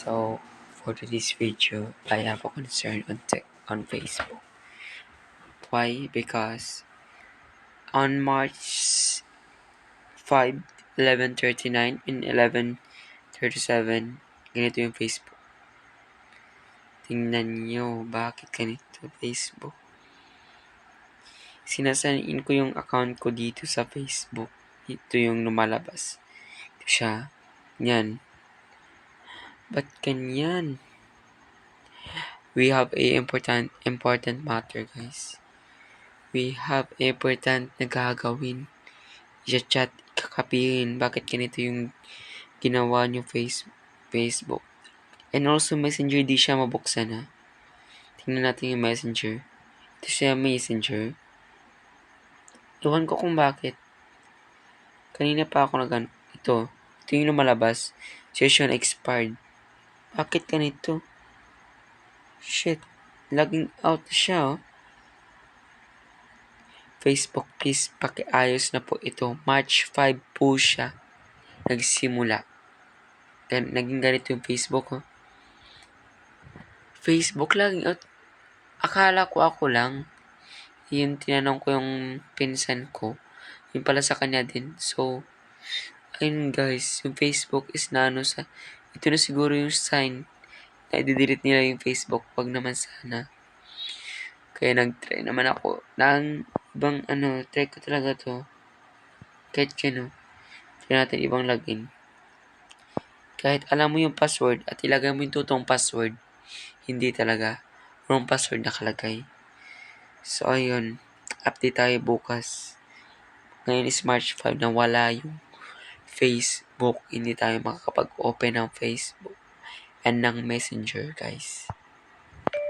So, for today's video, I have a concern on tech on Facebook. Why? Because on March 5, 11.39 and 11.37, ganito yung Facebook. Tingnan nyo, bakit ganito Facebook? Sinasanin ko yung account ko dito sa Facebook. Ito yung lumalabas. Ito siya. Yan. Ba't ganyan? We have a important important matter, guys. We have a important na gagawin. I-chat, kakapihin. Bakit ganito yung ginawa nyo face, Facebook? And also, Messenger, di siya mabuksan, ha? Tingnan natin yung Messenger. Ito siya Messenger. Iwan ko kung bakit. Kanina pa ako nag Ito. Ito yung lumalabas. Session expired. Bakit ganito? Shit. Logging out siya, oh. Facebook, please, pakiayos na po ito. March 5 po siya. Nagsimula. Gan naging ganito yung Facebook, oh. Facebook, logging out. Akala ko ako lang. Yun, tinanong ko yung pinsan ko. Yun pala sa kanya din. So, ayun guys, yung Facebook is na ano sa ito na siguro yung sign na i-delete nila yung Facebook. Pag naman sana. Kaya nag-try naman ako ng ibang ano, try ko talaga to. Kahit ano, try natin ibang login. Kahit alam mo yung password at ilagay mo yung totoong password, hindi talaga. Wrong password nakalagay. So, ayun. Update tayo bukas. Ngayon is March 5 na wala yung Facebook. Hindi tayo makakapag-open ng Facebook and ng Messenger, guys.